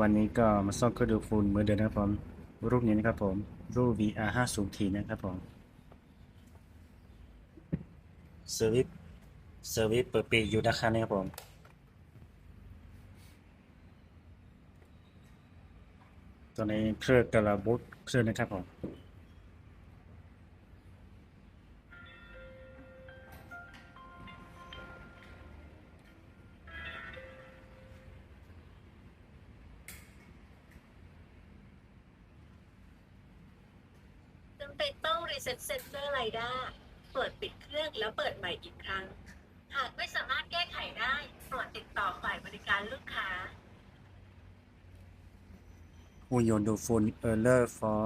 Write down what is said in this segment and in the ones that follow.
วันนี้ก็มาซ่อมเครื่องดูกฝุ่นเหมือนเดิมนะครับผม รูปนี้นะครับผม รูป VR 50 t นะครับผมเซอร์วิสเซอร์วิสเปิดปีอยู่นะครับนี้ครับผมตอนนี้เครื่องกระบุดเครื่องนะครับผม ด้า เปิดปิดเครื่องแล้วเปิดใหม่อีกครั้ง หากไม่สามารถแก้ไขได้ตรวจติดต่อฝ่ายบริการลูกค้า หุ่นยนต์ดูฝุ่น Error for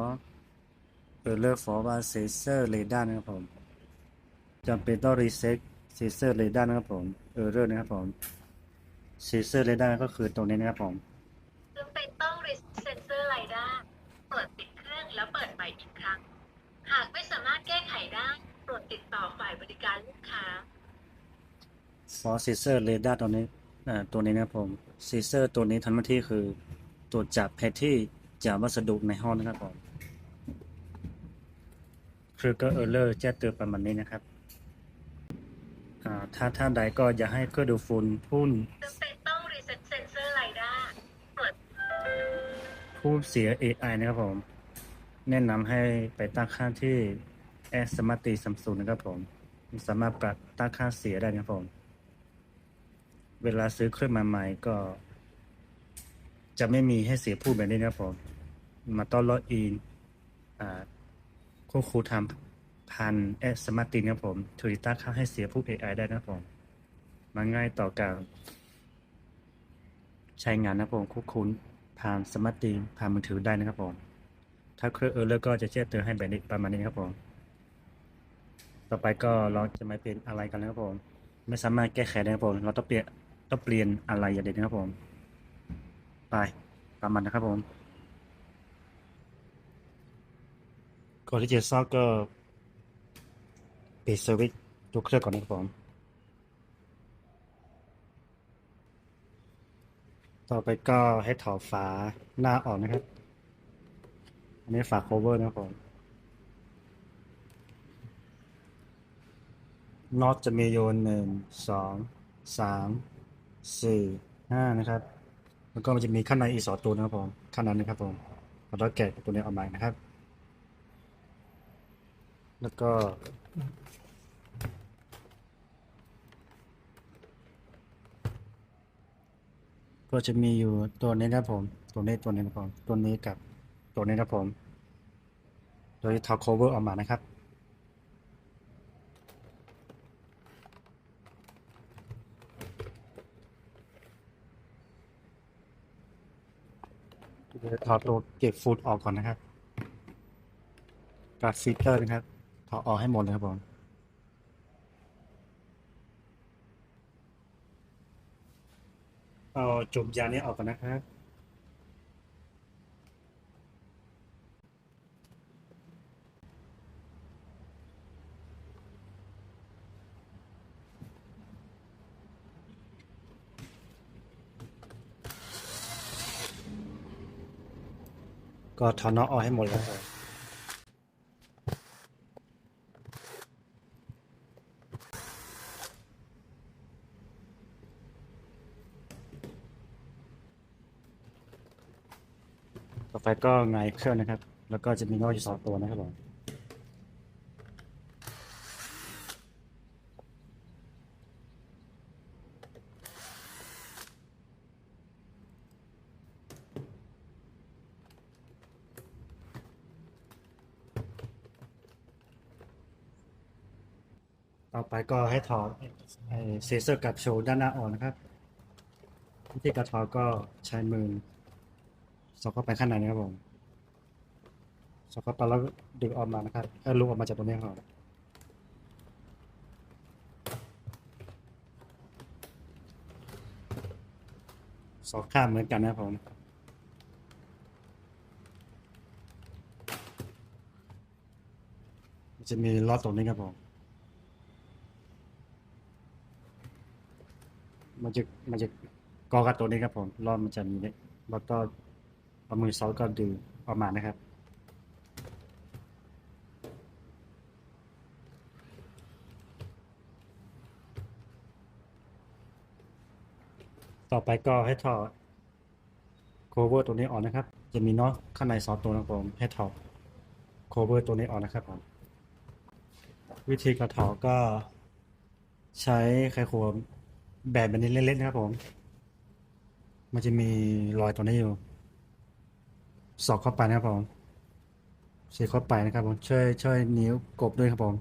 Error for ว่า Sensor Radar นะครับผมจำเป็นต้องรีเซ็ต Sensor Radar นะครับผม Error นะครับผม Sensor Radar ก็คือตรงนี้นะครับผม จำเป็นต้องรีเซ็ตเซอร์ไรด้าเปิดปิดเครื่องแล้วเปิดใหม่อีกครั้ง หารถแก้ไขได้ตรวจติดต่อฝ่ายบริการลูกค้า for Sensor Radar ตัวนี้อ่าตัวนี้นะครับผม Sensor ตัวนี้ทำหน้าที่คือตรวจจับแพทที่จากวัสดุในห้องนะครับผมคือก็ Error แจ้งเตือนประมาณนี้นะครับอ่าถ้าท่านใดก็อย่าให้เครื่องดูดฝุ่นพุ่นจำเป็นต้องรีเซ็ตเซนเซอร์ไรด้าเปิดผู้เสีย AI นะครับผม แนะนำให้ไปตั้งค่าที่ a s m a r t i Samsung นะครับผมสามารถปรับตั้งค่าเสียได้นะครับผม เวลาซื้อเครื่องมาใหม่ก็ จะไม่มีให้เสียผู้แบบนี้นะครับผม มาต้อนล็อกอินควบคุมทำพัน a s m a r t i นะครับผมถึงตั้งค่าให้เสียผู้ AI ได้นะครับผม มันง่ายต่อการใช้งานนะครับผมควบคุมผ่านสมาร์ทตีผ่านมือถือได้นะครับผม ถ้าเครื่องเออร์เลอร์ก็จะแจ้งเตือนให้แบบนี้ประมาณนี้ครับผม ต่อไปก็เราจะไม่เป็นอะไรกันนะครับผม ไม่สามารถแก้ไขได้ครับผม เราต้องเปลี่ยนต้องเปลี่ยนอะไรอย่างเดียวนะครับผม ไปประมาณนะครับผม ก่อนที่จะซ่อมก็ปิดสวิตช์ตัวเครื่องก่อนนะครับผม ต่อไปก็ให้ถอดฝาหน้าออกนะครับ อันนี้ฝา cover นะครับผม น็อตจะมีโยนหนึ่งสองสามสี่ห้านะครับ แล้วก็มันจะมีข้างในอีกสองตัวนะครับผมข้างนั้นนะครับผมเราแกะตัวนี้ออกมานะครับ แล้วก็ก็จะมีอยู่ตัวนี้นะครับผม ตัวนี้ตัวนี้นะครับผมตัวนี้กับตัวนี้นะครับผม โดยทอ cover ออกมานะครับ เดี๋ยว ถอดตัวเก็บฟูดออกก่อนนะครับกับซิเตอร์นะครับ ถอดออกให้หมดเลยครับผมเอาจุ่มยานี้ออกก่อนนะครับ ก็ถอนนอออกให้หมดแล้วครับต่อไปก็ไงเครื่องนะครับ แล้วก็จะมีนออยู่สองตัวนะครับผม ต่อไปก็ให้ถอดเซเซอร์กับโชว์ด้านหน้าออกนะครับวิธีการถอดก็ใช้มือสอดเข้าไปข้างในนะครับผมสอดเข้าไปแล้วดึงออกมานะครับให้ลูกออกมาจากตรงนี้ครับสองข้างเหมือนกันนะครับผมจะมีล็อตตรงนี้ครับผม มันจะมันจะกอกับตัวนี้ครับผมรอบมันจะมีแล้วก็เอามือซอสก็ดึงออกมานะครับ ต่อไปก็ให้ถอด cover ตัวนี้ออกนะครับ จะมีน็อตข้างในซอสตัวนะครับผมให้ถอด cover ตัวนี้ออกนะครับผมวิธีการถอดก็ใช้ไขควง แบบแบบนี้เล็กๆนะครับผม มันจะมีรอยตัวนี้อยู่ สอดเข้าไปนะครับผมเสียเข้าไปนะครับผมช่วยช่วยนิ้วกบด้วยครับผม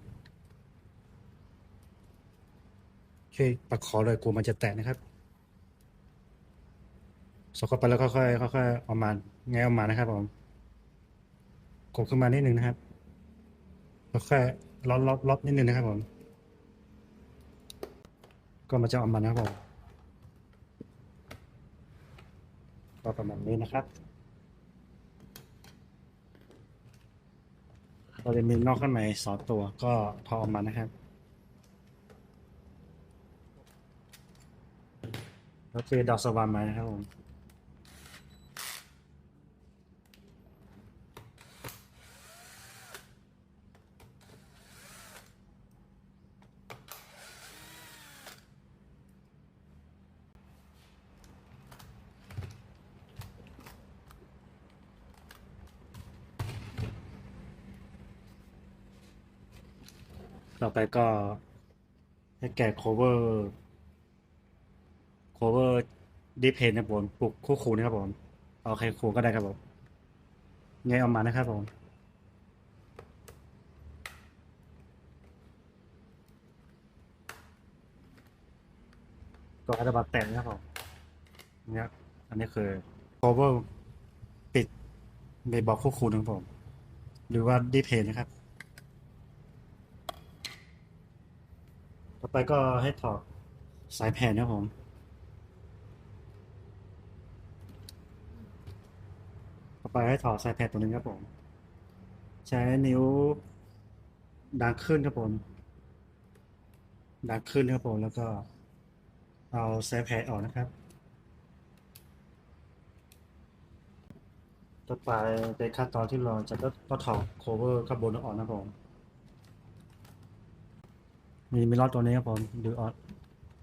ช่วยประคองเลยกลัวมันจะแตกนะครับสอดเข้าไปแล้วค่อยๆค่อยๆออกมาไงายออกมานะครับผมกดขึ้นมานิดนึงนะครับแล้วค่อยล็อกล็อกล็อกนิดนึงนะครับผม ก็มาจะออกมานะครับผมก็ประมาณนี้นะครับเราจะมีนอกข้างในสองตัวก็ทอออกมานะครับแล้วคือดอกสวรรค์มานะครับผม ก็ให้แกะ cover cover deep head นะบผมปลุกคู่คูนะครับผมเอาใครคูก็ได้ครับผมไงเอามานะครับผมก็อัตบัตแตะนะครับผมเนี่ยอันนี้คือ cover ปิดเบย์บอลคู่คูนะครับผม หรือว่า deep head นะครับ ต่อ ไปก็ให้ถอดสายแผ่นนะครับผม ต่อไปให้ถอดสายแผ่นตัวนึงครับผม ใช้นิ้วดันขึ้นครับผม ดันขึ้นครับผม แล้วก็เอาสายแผ่นออกนะครับ ต่อไปเป็นขั้นตอนที่เราจะต้องถอด cover ข้างบนออกนะครับผม มีมีรอดตัวนี้ครับผมดูออก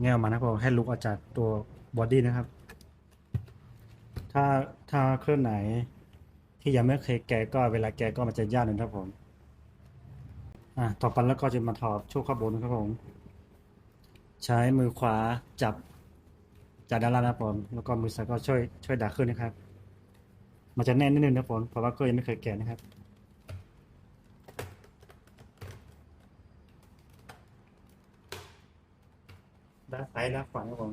แง่ออกมานะครับผมให้ลุกออกจากตัวบอดี้นะครับ ถ้าถ้าเครื่องไหนที่ยังไม่เคยแกะก็เวลาแกะก็มันจะยากหนึ่งครับผมอะต่อไปแล้วก็จะมาถอดช่วงข้างบนครับผม ใช้มือขวาจับจับด้านล่างนะครับผมแล้วก็มือซ้ายก็ช่วยช่วยดักขึ้นนะครับ มันจะแน่นนิดนึงนะครับผมเพราะว่าก็ยังไม่เคยแกะนะครับ ด้านซ้ายด้านขวาครับผม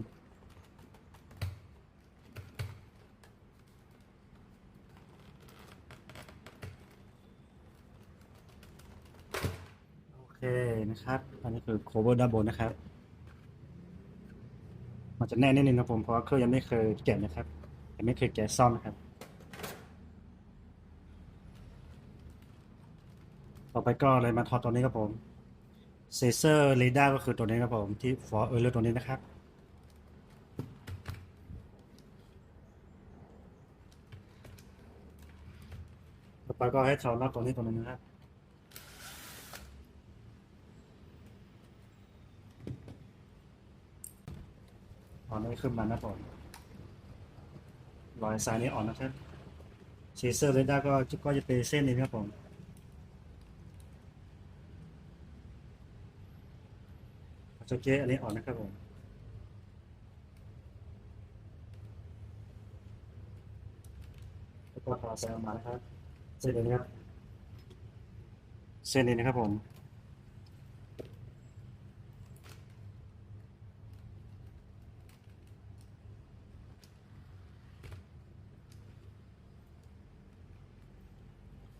โอเคนะครับอันนี้คือ cover ด้านบนนะครับ มันจะแน่นนิดนึงครับผมเพราะว่าเครื่องยังไม่เคยแกะนะครับยังไม่เคยแกะซ่อมนะครับ ต่อไปก็เลยมาถอดตัวนี้ครับผม เซเซอร์เรดาร์ก็คือตัวนี้ครับผมที่ฟอร์เออร์เลอร์ตัวนี้นะครับ ต่อไปก็ให้ถอดน็อตตัวนี้ตัวนึงนะครับถอนนี้ขึ้นมานะผมรอยสายนี้อ่อนนะครับเซเซอร์เรดาร์ก็ก็จะเป็นเส้นนี้ครับผม จะเกะอันนี้ออกนะครับผมแล้วก็พอใส่ออกมานะครับ เส้นนี้นะครับเส้นนี้นะครับผม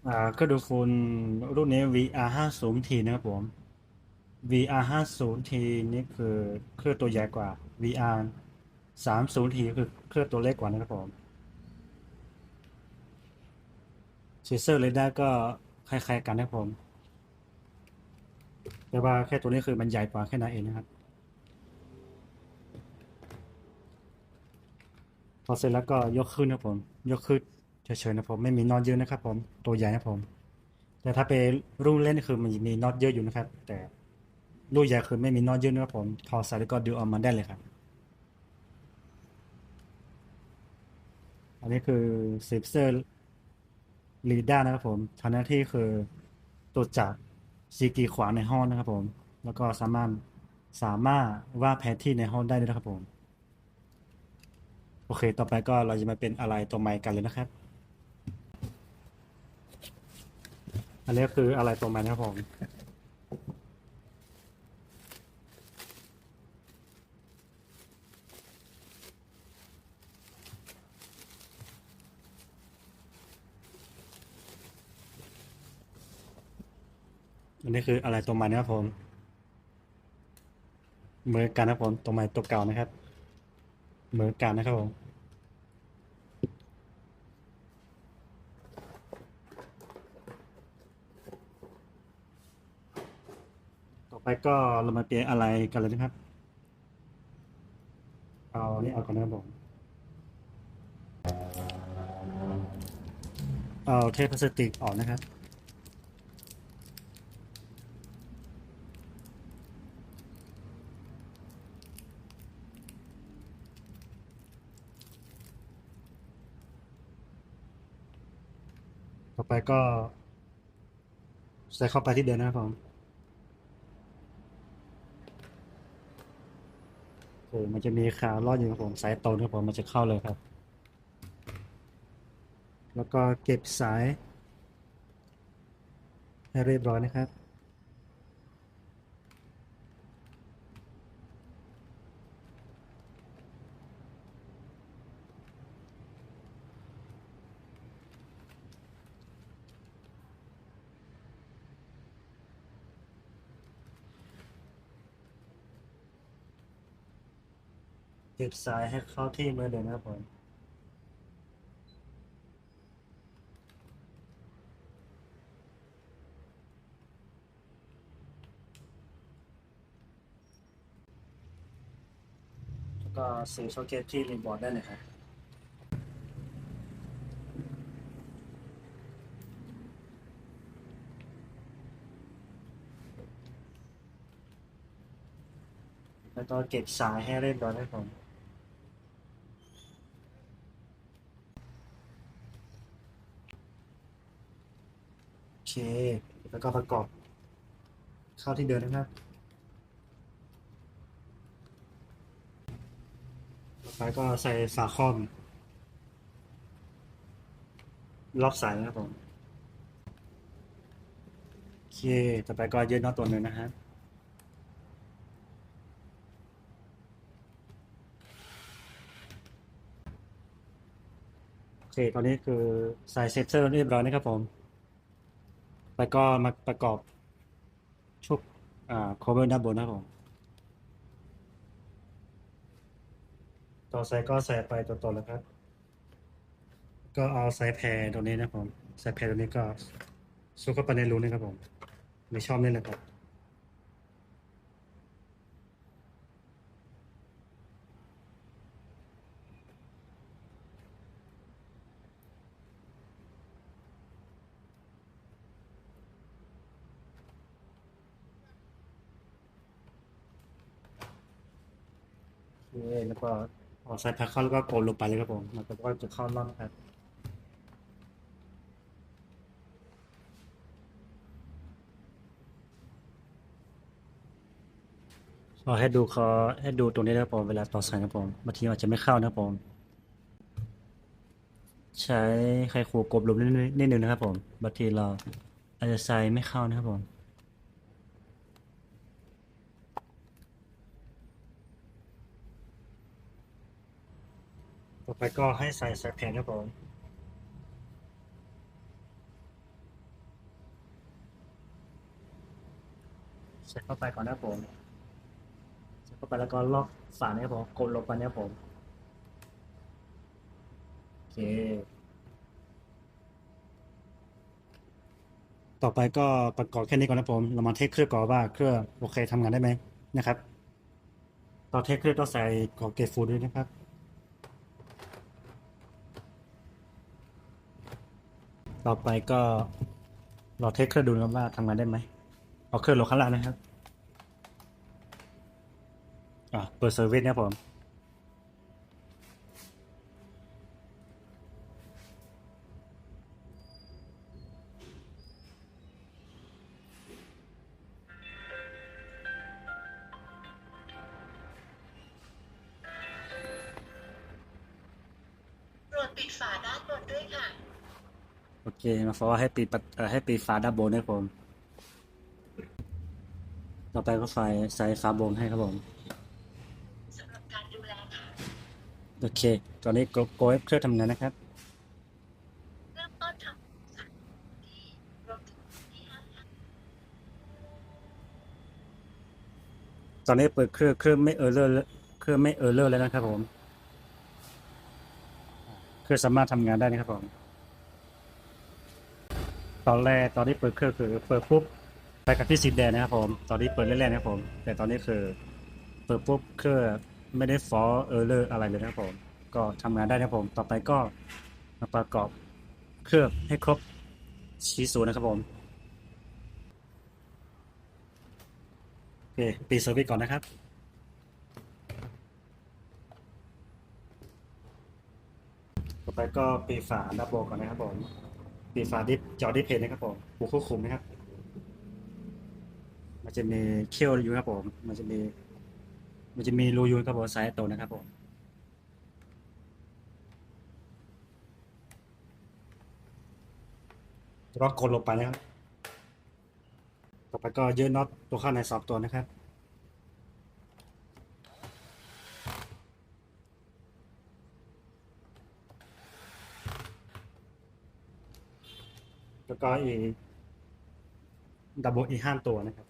อ่าเครื่องดูดฝุ่นรุ่นนี้ VR 50T นะครับผม VR 50T นี่คือเครื่องตัวใหญ่กว่า VR 30T คือเครื่องตัวเล็กกว่านะครับผมเซนเซอร์เรดาร์ก็คล้ายๆกันนะครับผม แต่ว่าแค่ตัวนี้คือมันใหญ่กว่าแค่นั้นเองนะครับ พอเสร็จแล้วก็ยกขึ้นนะครับผม ยกขึ้นเฉยๆนะผมไม่มีน็อตเยอะนะครับผม ตัวใหญ่นะผม แต่ถ้าไปรุ่นเล่นคือมันมีน็อตเยอะอยู่นะครับ แต่ ลูกใหญ่คือไม่มีนอตเยอะนะครับผมถอดใส่แล้วก็ดึงออกมาได้เลยครับ อันนี้คือเซฟเซอร์ลีด้านะครับผมทำหน้าที่คือตรวจจับซีกีขวางในห้องนะครับผม แล้วก็สามารถสามารถว่าดแผนที่ในห้องได้ด้วยนะครับผม โอเค ต่อไปก็เราจะมาเป็นอะไรตัวใหม่กันเลยนะครับ อันนี้คืออะไรตัวใหม่นะครับผม อันนี้คืออะไรตัวใหม่นะครับผมเมือกันนะครับผมตัวใหม่ตัวเก่านะครับเมือกันนะครับผมต่อไปก็เรามาเปลี่ยนอะไรกันเลยนะครับ เอานี่เอาก่อนนะครับผมเอาเทปพลาสติกออกนะครับ ก็ใส่เข้าไปที่เดิมนะครับผมโอ้มันจะมีขาวรอดอยู่ครับผมสายตรงนครับผมมันจะเข้าเลยครับ แล้วก็เก็บสาย ให้เรียบร้อยนะครับ บสายให้เข้าที่เมือเดิมนะครับผมแล้วก็เสียบช็อคเกตที่รีบอร์ดได้เลยครับแล้วก็เก็บสายให้เรียบร้อนะครับผม เค แล้วก็ประกอบเข้าที่เดิมนะครับต่อไปก็ใส่ฝาครอบล็อกสายนะครับผมโอเค ต่อไปก็ยืดน็อตตัวหนึ่งนะฮะโอเค ตอนนี้คือใส่เซนเซอร์เรียบร้อยนะครับผม แล้วก็มาประกอบชุบอ่า cover ด้านบนนะครับผมต่อสายก็ใส่ไปตัวๆแล้วครับ ก็เอาสายแพรตรงนี้นะครับผมสายแพรตรงนี้ก็ซุกเข้าไปในรูนี่ครับผม ไม่ชอบนี่เลยครับ แล้วก็เอาสายแพรเข้าแล้วก็โกลงไปเลยครับผมมันก็จะเข้ารอนครับเราให้ดูขาให้ดูตรงนี้นะครับผมเวลาต่อสายนะครับผมบางทีอาจจะไม่เข้านะครับผม ใช้ไขควงกบลมนิดๆนิดนึงนะครับผมบางทีเราอาจจะใส่ไม่เข้านะครับผม ต่อไปก็ให้ใส่สายแผ่นนะครับผมใส่เข้าไปก่อนนะครับผมใส่เข้าไปแล้วก็ล็อกฝานะครับผมกดลงไปนะครับผมโอเค ต่อไปก็ประกอบแค่นี้ก่อนนะผม เรามาเทสเครื่องก่อนว่าเครื่องโอเคทำงานได้ไหมนะครับ ต่อนเทสเครื่องต้องใส่กรอบเกตฟูดด้วยนะครับ ต่อไปก็รอเทสเครื่องดูนะครับว่าทำงานได้ไหมเอาเครื่องลงข้างล่างนะครับ อะเปิดเซอร์วิสนะผมโปรดปิดฝาด้านบนด้วยค่ะ โอเค มาฟอให้ปิดประเอ่อให้ปิดฝาด้านบนนะครับผม ต่อไปก็ไฟใส่ฝาบนให้ครับผม สำหรับการดูแลค่ะ โอเค ตอนนี้โกโกเครื่องทำงานนะครับ เริ่มต้นทำค่ะที่รวมถึงที่ห้าค่ะตอนนี้เปิดเครื่องเครื่องไม่เออร์เลอร์เครื่องไม่เออร์เลอร์แล้วนะครับผม เครื่องสามารถทำงานได้นะครับผม ตอนแรกตอนที่เปิดเครื่องคือเปิดปุ๊บไปกับที่สีแดงนะครับผม ตอนนี้เปิดเล่นๆนะครับผม แต่ตอนนี้คือเปิดปุ๊บเครื่องไม่ได้ฟอเออร์เลอร์อะไรเลยนะครับผม ก็ทำงานได้นะครับผม ต่อไปก็มาประกอบเครื่องให้ครบชี้ศูนย์นะครับผมโอเคปีเซอร์วิสก่อนนะครับต่อไปก็ปีฝาดับโบก่อนนะครับผม ปีฝาดิฟจอดิเพนนะครับผมผูควบคุมนะครับ มันจะมีเคี่ยวอยู่ครับผม มันจะมี มันจะมีรูยูนครับผมซส์โตวนะครับผมแล้วก็กดลงไปนะครับ ต่อไปก็ยืดน็อตตัวข้างในสองตัวนะครับ แล้วก็อีดับเบิลอีห้าตัวนะครับ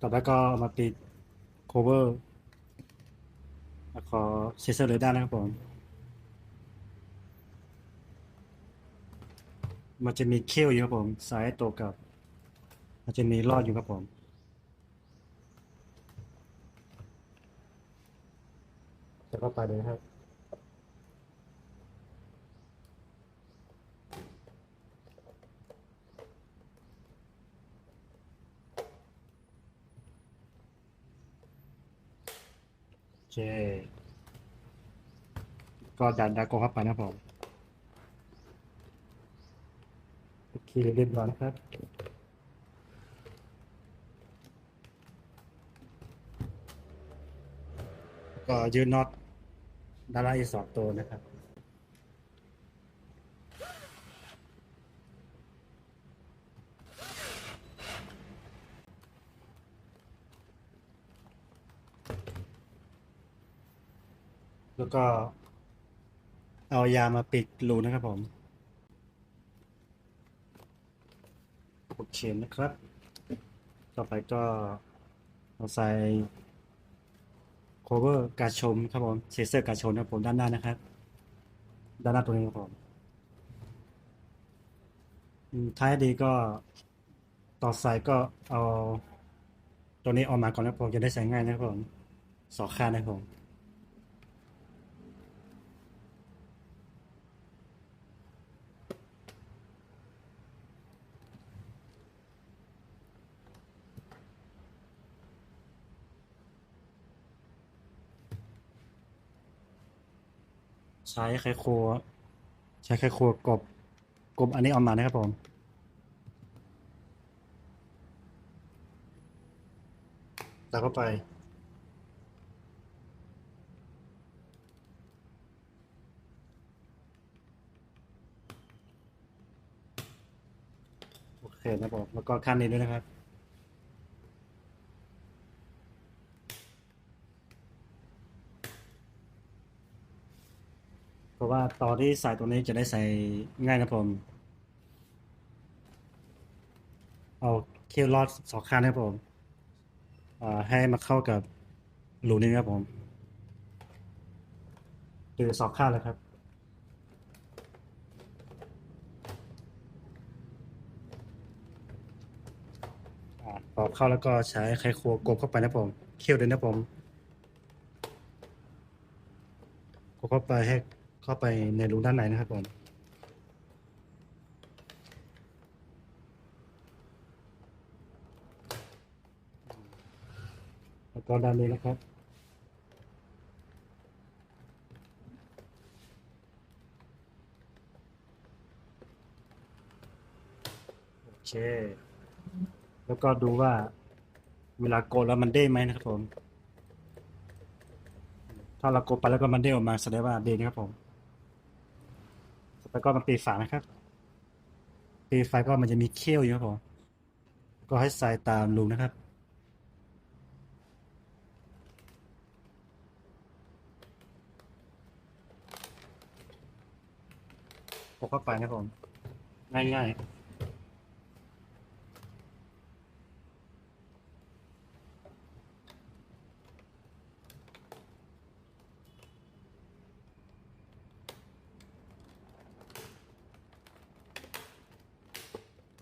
ต่อไปก็มาปิด cover แล้วขอเซเซอร์เลยได้นะครับผม มันจะมีเขี้ยวอยู่ครับผมสายตัวกับ มันจะมีรอดอยู่ครับผม จะเข้าไปเลยนะครับโอเคก็ดันดากงเข้าไปนะครับผม โอเคเรียบร้อยนครับก็ยืนน็อตดานล่าอีสองตัวนะครับแล้วก็เอายามาปิดรูนะครับผม โอเคนนะครับ ต่อไปก็เอาใส่ cover การชมครับผมเซเซอร์การชมนะผมด้านหน้านะครับ ด้านหน้าตัวนี้ครับผมท้ายดีก็ต่อสายก็เอาตัวนี้ออกมาก่อนนะผมจะได้ใส่ง่ายนะครับผมสองข้านะครับผม ใช้ไขครัวใช้ไขครัวกบกบอันนี้ออกมานะครับผมแล้วก็ไป โอเคนะครับผมแล้วก็ขั้นนี้ด้วยนะครับะว่าตอนที่ใส่ตัวนี้จะได้ใส่ง่ายนะผม เอาเคียวรอดสองข้างนะผมให้มาเข้ากับรูนี้ครับผมตือสองข้างเลยครับตอเข้าแล้วก็ใช้ไขควงกบเข้าไปนะผม เคี่ยวด้วยนะผมกบเข้าไปให้ เข้าไปในรูด้านในนะครับผมแล้วก็ด้านนี้นะครับโอเค แล้วก็ดูว่าเวลาโกดแล้วมันเด้ไหมนะครับผม ถ้าเรากดไปแล้วก็มันเด้ออกมาแสดงว่าเด้นะครับผม แล้วก็มันปีฝานะครับปีไฟก็มันจะมีเขี้ยวอยู่ครับผม ก็ให้ใส่ตามรูนะครับปกเข้าไปนะครับผม ง่ายๆ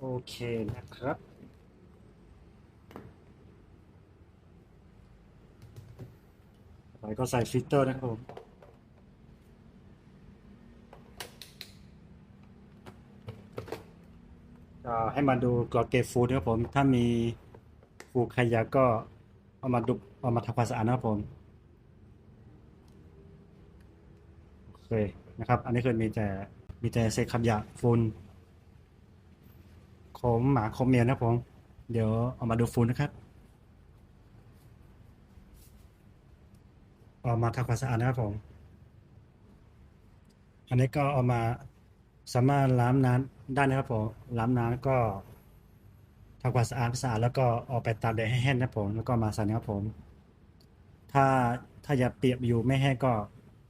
โอเคนะครับ ต่อไปก็ใส่ฟิลเตอร์นะครับผมให้มาดูกรดเกรดฟูดนะครับผม ถ้ามีฟูขยะก็เอามาดูเอามาทำความสะอาดนะครับผม โอเคนะครับ อันนี้คือมีแต่มีแต่เศษขยะฝุ่น ของหมาของแมวนะครับผม เดี๋ยวเอามาดูฝุ่นนะครับเอามาทำความสะอาดนะครับผม อันนี้ก็เอามาสามารถล้างน้ำได้นะครับผมล้างน้ำก็ทำความสะอาดสะอาดแล้วก็เอาไปตากแดดให้แห้งนะผมแล้วก็มาใส่นะครับผม ถ้าถ้าอย่าเปียกอยู่ไม่แห้งก็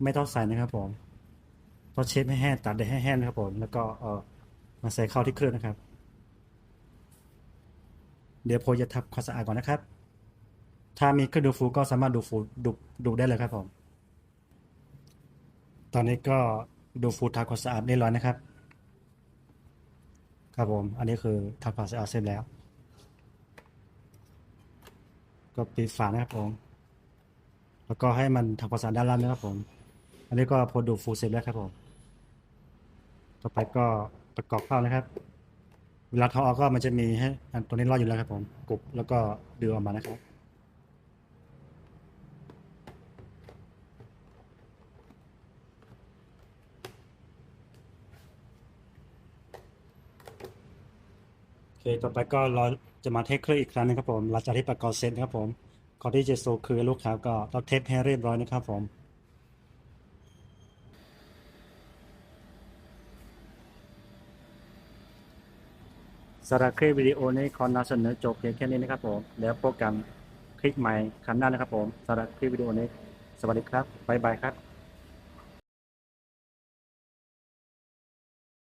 ไม่ต้องใส่นะครับผมต้องเช็ดให้แห้งตากแดดให้แห้งนะครับผมแล้วก็เออมาใส่เข้าที่เครื่องนะครับ เดี๋ยวผมจะทำความสะอาดก่อนนะครับ ถ้ามีเครื่องดูดฟูก็สามารถดูดฟูดูดดูดได้เลยครับผม ตอนนี้ก็ดูฟูทำความสะอาดเรียบร้อยนะครับ ครับผม อันนี้คือทำความสะอาดเสร็จแล้ว ก็ปิดฝานะครับผม แล้วก็ให้มันทำความสะอาดด้านล่างนะครับผม อันนี้ก็พอดูฟูเสร็จแล้วครับผม ต่อไปก็ประกอบเข้านะครับ เวลาทอออกก็มันจะมีให้อันตัวนี้รอดอยู่แล้วครับผมกรุบแล้วก็ดึงออกมานะครับโอเคต่อไปก็รอจะมาเทสเครื่องอีกครั้งหนึงครับผมหลังจากที่ประกอบเสร็จนะครับผมก่อนที่จะโซคือลูกค้าก็ต้องเทสให้เรียบร้อยนะครับผม สารคลิปวิดีโอนี้ขอนำเสนอจบเพียงแค่นี้นะครับผมแล้วโปรแกรมคลิกใหม่ครั้งหน้านะครับผมสารคลิปวิดีโอนี้ สวัสดีครับบ๊ายบายครับ